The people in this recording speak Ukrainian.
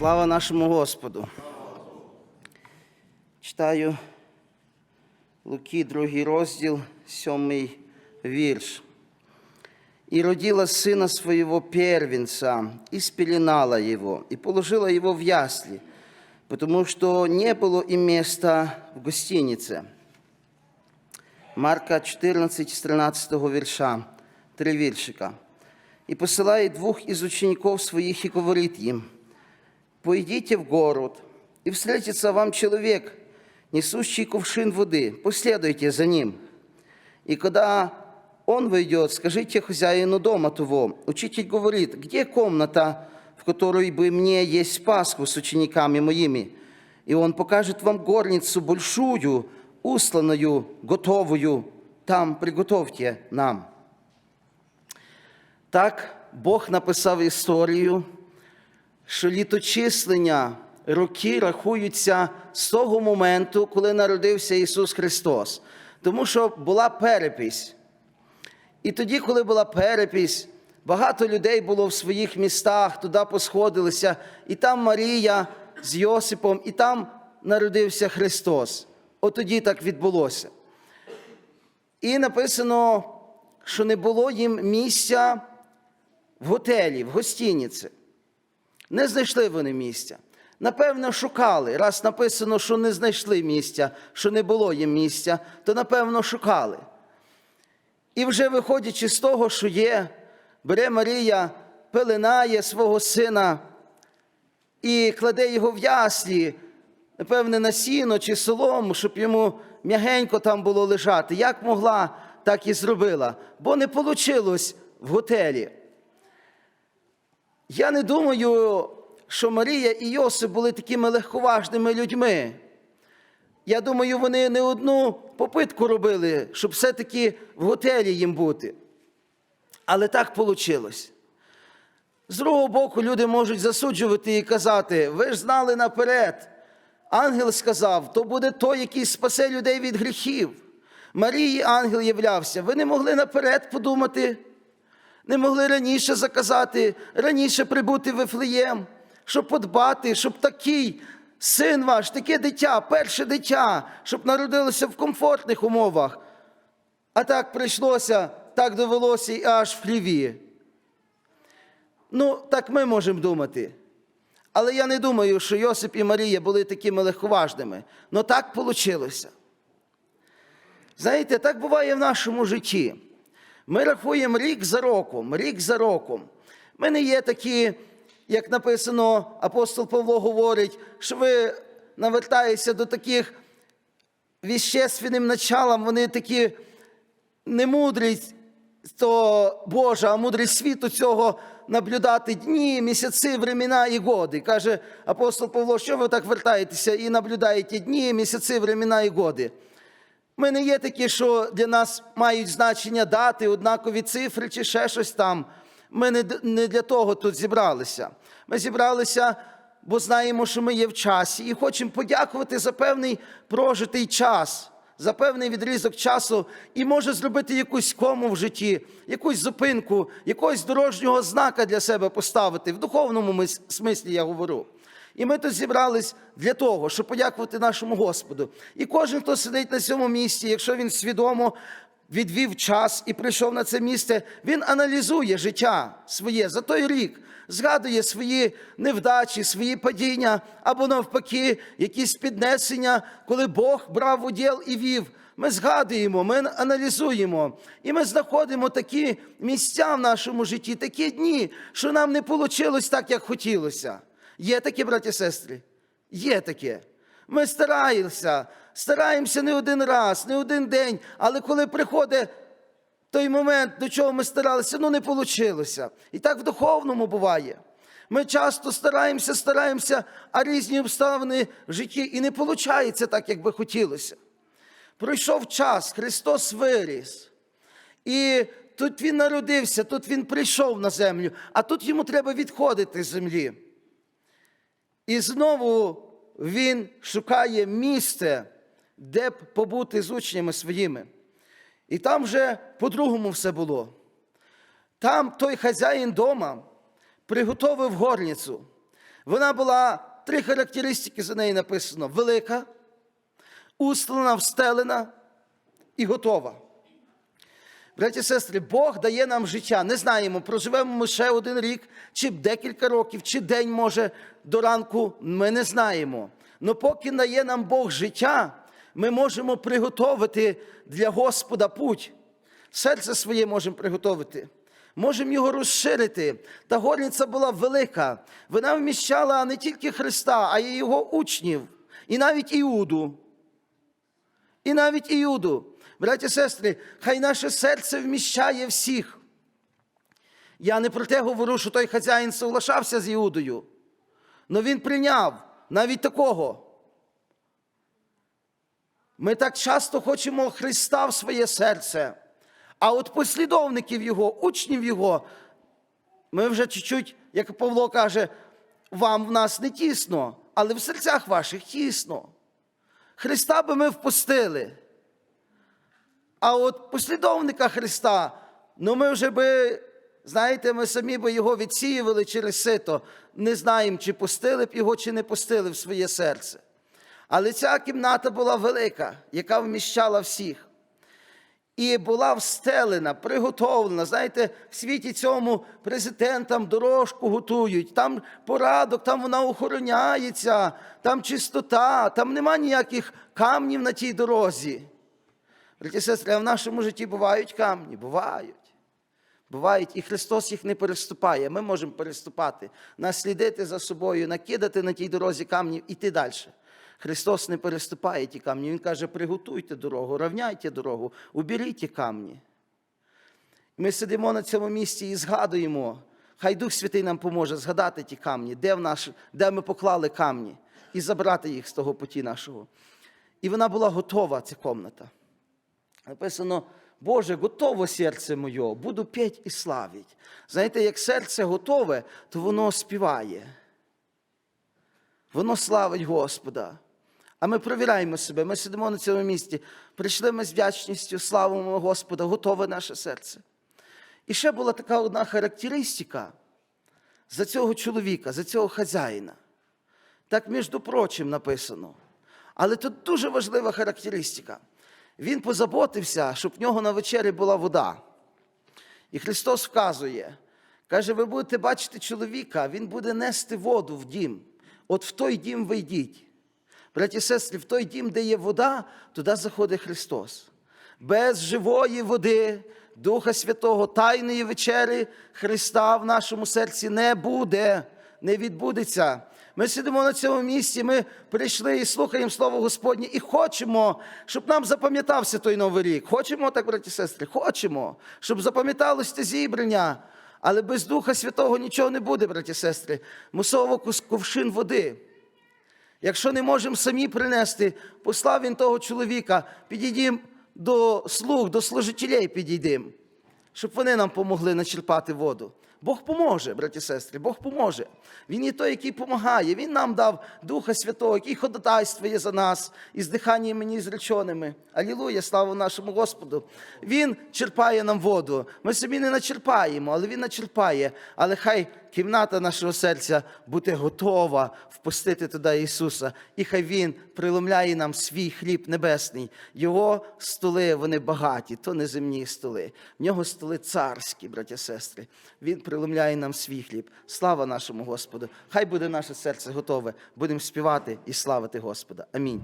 Слава нашому Господу. Читаю Луки, другий розділ, сьомий вірш. «И родила сына своего первенца, и спеленала его, и положила его в ясли, потому что не было им места в гостинице». Марка 14, з 13 вірша, три віршика. «И посылает двух из учеников своих и говорит им, «Пойдите в город, и встретится вам человек, несущий кувшин воды, последуйте за ним. И когда он войдет, скажите хозяину дома того, учитель говорит, где комната, в которой бы мне есть Пасху с учениками моими? И он покажет вам горницу большую, усланную, готовую, там приготовьте нам». Так Бог написав історію, що літочислення роки рахуються з того моменту, коли народився Ісус Христос. Тому що була перепись. І тоді, коли була перепись, багато людей було в своїх містах, туди посходилися, і там Марія з Йосипом, і там народився Христос. От тоді так відбулося. І написано, що не було їм місця в готелі, в гостиниці. Не знайшли вони місця. Напевно, шукали. Раз написано, що не знайшли місця, що не було їм місця, то напевно шукали. І вже виходячи з того, що є, бере Марія, пеленає свого сина і кладе його в яслі, напевне, на сіно чи солому, щоб йому м'ягенько там було лежати. Як могла, так і зробила. Бо не вийшло в готелі. Я не думаю, що Марія і Йосип були такими легковажними людьми. Я думаю, вони не одну попитку робили, щоб все-таки в готелі їм бути. Але так вийшло. З другого боку, люди можуть засуджувати і казати: ви ж знали наперед. Ангел сказав, то буде той, який спасе людей від гріхів. Марії ангел являвся. Ви не могли наперед подумати, не могли раніше заказати, раніше прибути в Вифлеєм, щоб подбати, щоб такий син ваш, таке дитя, перше дитя, щоб народилося в комфортних умовах. А так прийшлося, так довелося і аж в хліві. Ну, так ми можемо думати. Але я не думаю, що Йосип і Марія були такими легковажними. Ну так вийшло. Знаєте, так буває в нашому житті. Ми рахуємо рік за роком, рік за роком. Ми не є такі, як написано, апостол Павло говорить, що ви навертаєтеся до таких віщественним началам, вони такі не мудрість то Божа, а мудрість світу цього наблюдати дні, місяці, времена і годи. Каже апостол Павло, що ви так вертаєтеся і наблюдаєте дні, місяці, времена і годи. Ми не є такі, що для нас мають значення дати, однакові цифри чи ще щось там. Ми не, не для того тут зібралися. Ми зібралися, бо знаємо, що ми є в часі, і хочемо подякувати за певний прожитий час, за певний відрізок часу, і може зробити якусь кому в житті, якусь зупинку, якогось дорожнього знака для себе поставити. В духовному смислі я говорю. І ми тут зібрались для того, щоб подякувати нашому Господу. І кожен, хто сидить на цьому місці, якщо він свідомо відвів час і прийшов на це місце, він аналізує життя своє за той рік, згадує свої невдачі, свої падіння або навпаки, якісь піднесення, коли Бог брав уділ і вів. Ми згадуємо, ми аналізуємо, і ми знаходимо такі місця в нашому житті, такі дні, що нам не вийшло так, як хотілося. Є таке, браті сестри? Є таке. Ми стараємося, стараємося не один раз, не один день, але коли приходить той момент, до чого ми старалися, ну не вийшло. І так в духовному буває. Ми часто стараємося, стараємося, а різні обставини в житті і не виходить так, як би хотілося. Пройшов час, Христос виріс. І тут Він народився, тут Він прийшов на землю, а тут йому треба відходити з землі. І знову він шукає місце, де б побути з учнями своїми. І там вже по-другому все було. Там той хазяїн дома приготовив горницю, Вона була три характеристики за неї написано: велика, устлена, встелена і готова. Браті і сестри, Бог дає нам життя. Не знаємо, проживемо ми ще один рік, чи декілька років, чи день може до ранку. Ми не знаємо. Но поки дає нам Бог життя, ми можемо приготувати для Господа путь. Серце своє можемо приготувати. Можемо його розширити. Та горниця була велика. Вона вміщала не тільки Христа, а й його учнів, і навіть Іуду. І навіть Іуду. Браті і сестри, хай наше серце вміщає всіх. Я не про те говорю, що той хазяїн соглашався з Іудою, але він прийняв навіть такого. Ми так часто хочемо Христа в своє серце, а от послідовників Його, учнів Його, ми вже чуть-чуть, як Павло каже, вам в нас не тісно, але в серцях ваших тісно. Христа би ми впустили. А от послідовника Христа, ну ми вже би, знаєте, ми самі би його відсіювали через сито. Не знаємо, чи пустили б його, чи не пустили в своє серце. Але ця кімната була велика, яка вміщала всіх. І була встелена, приготовлена. Знаєте, в світі цьому президентам дорожку готують, там порадок, там вона охороняється, там чистота, там нема ніяких камнів на тій дорозі. Браті і сестри, а в нашому житті бувають камні, бувають. Бувають, і Христос їх не переступає. Ми можемо переступати, наслідити за собою, накидати на тій дорозі камнів, іти далі. Христос не переступає ті камні. Він каже: приготуйте дорогу, равняйте дорогу, уберіть ті камні. Ми сидимо на цьому місці і згадуємо. Хай Дух Святий нам поможе згадати ті камні, де, в наш, де ми поклали камні, і забрати їх з того путі нашого. І вона була готова, ця комната. Написано, Боже, готово серце моє, буду петь і славить. Знаєте, як серце готове, то воно співає. Воно славить Господа. А ми провіряємо себе, ми сидимо на цьому місці, прийшли ми з вдячністю, славимо Господа, готове наше серце. І ще була така одна характеристика за цього чоловіка, за цього хазяїна. Так, між прочим, написано. Але тут дуже важлива характеристика. Він позаботився, щоб в нього на вечері була вода. І Христос вказує, каже, ви будете бачити чоловіка, він буде нести воду в дім. От в той дім ви йдіть. Браті і сестри, в той дім, де є вода, туди заходить Христос. Без живої води, Духа Святого, Тайної вечері Христа в нашому серці не буде, не відбудеться. Ми сидимо на цьому місці, ми прийшли і слухаємо Слово Господнє, і хочемо, щоб нам запам'ятався той Новий рік. Хочемо так, браті і сестри, хочемо, щоб запам'яталось те зібрання. Але без Духа Святого нічого не буде, браті і сестри. Мусово ковшин води. Якщо не можемо самі принести, послав він того чоловіка, підійдімо до слуг, до служителей підійдемо, щоб вони нам помогли начерпати воду. Бог поможе, браті і сестри, Бог поможе. Він є той, який допомагає. Він нам дав Духа Святого, який ходатайствує за нас із диханням мені зреченими. Алілуя, слава нашому Господу. Він черпає нам воду. Ми собі не начерпаємо, але Він начерпає. Але хай кімната нашого серця буде готова впустити туди Ісуса. І хай Він приломляє нам свій хліб небесний. Його столи, вони багаті, то не земні столи. В нього столи царські, браття сестри. Він приломляє нам свій хліб. Слава нашому Господу! Хай буде наше серце готове. Будемо співати і славити Господа. Амінь.